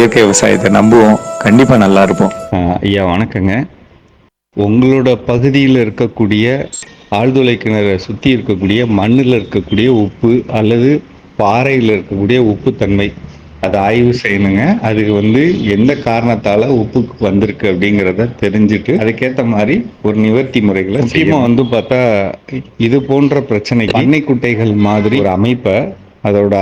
இயற்கை விவசாயத்தை நம்புவோம். கண்டிப்பா நல்லா இருப்போம். ஐயா வணக்கங்க. உங்களோட பகுதியில் இருக்கக்கூடிய ஆழ்துளை கிணறை சுற்றி இருக்கக்கூடிய மண்ணில் இருக்கக்கூடிய உப்பு அல்லது பாறையில் இருக்கக்கூடிய உப்புத்தன்மை அதை ஆய்வு செய்யணுங்க. அதுக்கு வந்து எந்த காரணத்தால உப்பு வந்திருக்கு அப்படிங்கிறத தெரிஞ்சுட்டு அதுக்கேற்ற மாதிரி ஒரு நிவர்த்தி முறைகளை முக்கியமாக வந்து பார்த்தா இது போன்ற பிரச்சனை பண்ணை குட்டைகள் மாதிரி ஒரு அமைப்பை அதோட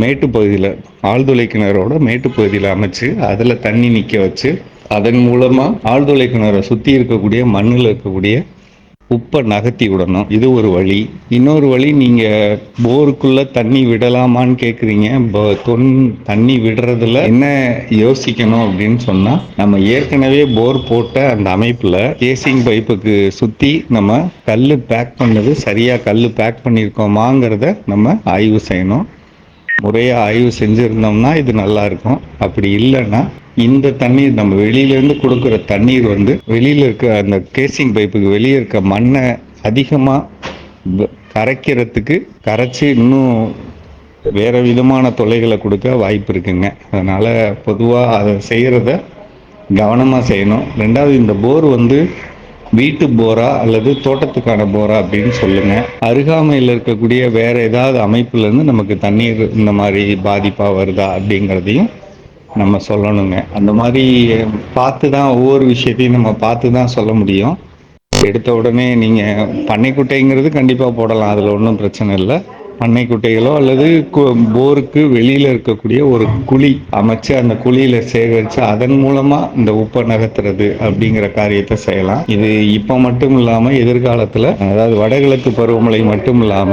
மேட்டு பகுதியில் ஆழ்துளை கிணறோட மேட்டு பகுதியில் அமைச்சு அதில் தண்ணி நிற்க வச்சு அதன் மூலமாக ஆழ்துளை கிணறை சுற்றி இருக்கக்கூடிய மண்ணில் இருக்கக்கூடிய உப்பை நகர்த்தி விடணும். இது ஒரு வழி. இன்னொரு வழி நீங்கள் போருக்குள்ளே தண்ணி விடலாமான்னு கேட்குறீங்க தொன் தண்ணி விடுறதுல என்ன யோசிக்கணும் அப்படின்னு சொன்னால் நம்ம ஏற்கனவே போர் போட்ட அந்த அமைப்பில் கேசிங் பைப்புக்கு சுற்றி நம்ம கல் பேக் பண்ணது சரியாக கல் பேக் பண்ணியிருக்கோமாங்கிறத நம்ம ஆய்வு செய்யணும். முறையாக ஆய்வு செஞ்சுருந்தோம்னா இது நல்லா இருக்கும் அப்படி இல்லைன்னா இந்த தண்ணீர் நம்ம வெளியிலேருந்து கொடுக்குற தண்ணீர் வந்து வெளியில் இருக்க அந்த கேசிங் பைப்புக்கு வெளியே இருக்க மண்ணை அதிகமாக கரைக்கிறதுக்கு கரைச்சி இன்னும் வேறு விதமான தொல்லைகளை கொடுக்க வாய்ப்பு இருக்குங்க. அதனால் பொதுவாக அதை செய்கிறத கவனமாக செய்யணும். ரெண்டாவது இந்த போர் வந்து வீட்டு போரா அல்லது தோட்டத்துக்கான போரா அப்படின்னு சொல்லுங்க. அருகாமையில் இருக்கக்கூடிய வேற ஏதாவது அமைப்புல இருந்து நமக்கு தண்ணீர் இந்த மாதிரி பாதிப்பா வருதா அப்படிங்கிறதையும் நம்ம சொல்லணுங்க. அந்த மாதிரி பார்த்து தான் ஒவ்வொரு விஷயத்தையும் நம்ம பார்த்து தான் சொல்ல முடியும். எடுத்த உடனே நீங்க பண்ணைக்குட்டைங்கிறது கண்டிப்பா போடலாம். அதுல ஒன்றும் பிரச்சனை இல்லை. பண்ணை குட்டைகளோ அல்லது கு- போருக்கு வெளியில் இருக்கக்கூடிய ஒரு குழி அமைச்சு அந்த குழியில சேகரிச்சு அதன் மூலமா இந்த உப்பை நகர்த்துறது அப்படிங்கிற காரியத்தை செய்யலாம். இது இப்போ மட்டும் இல்லாம எதிர்காலத்துல அதாவது வடகிழக்கு பருவமழை மட்டும் இல்லாம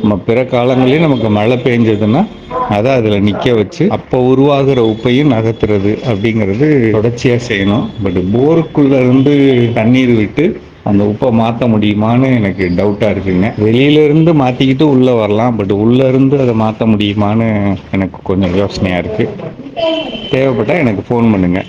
நம்ம பிற காலங்களையும் நமக்கு மழை பெஞ்சதுன்னா அதை அதில் நிற்க வச்சு அப்போ உருவாகிற உப்பையும் நகர்த்துறது அப்படிங்கிறது தொடர்ச்சியாக செய்யணும். பட் போருக்குள்ளேருந்து தண்ணீர் விட்டு அந்த உப்பை மாற்ற முடியுமான்னு எனக்கு டவுட்டாக இருக்குங்க. வெளியில இருந்து உள்ளே வரலாம் பட் உள்ளேருந்து அதை மாற்ற முடியுமான்னு எனக்கு கொஞ்சம் யோசனையாக இருக்குது தேவைப்பட்டால் எனக்கு ஃபோன் பண்ணுங்கள்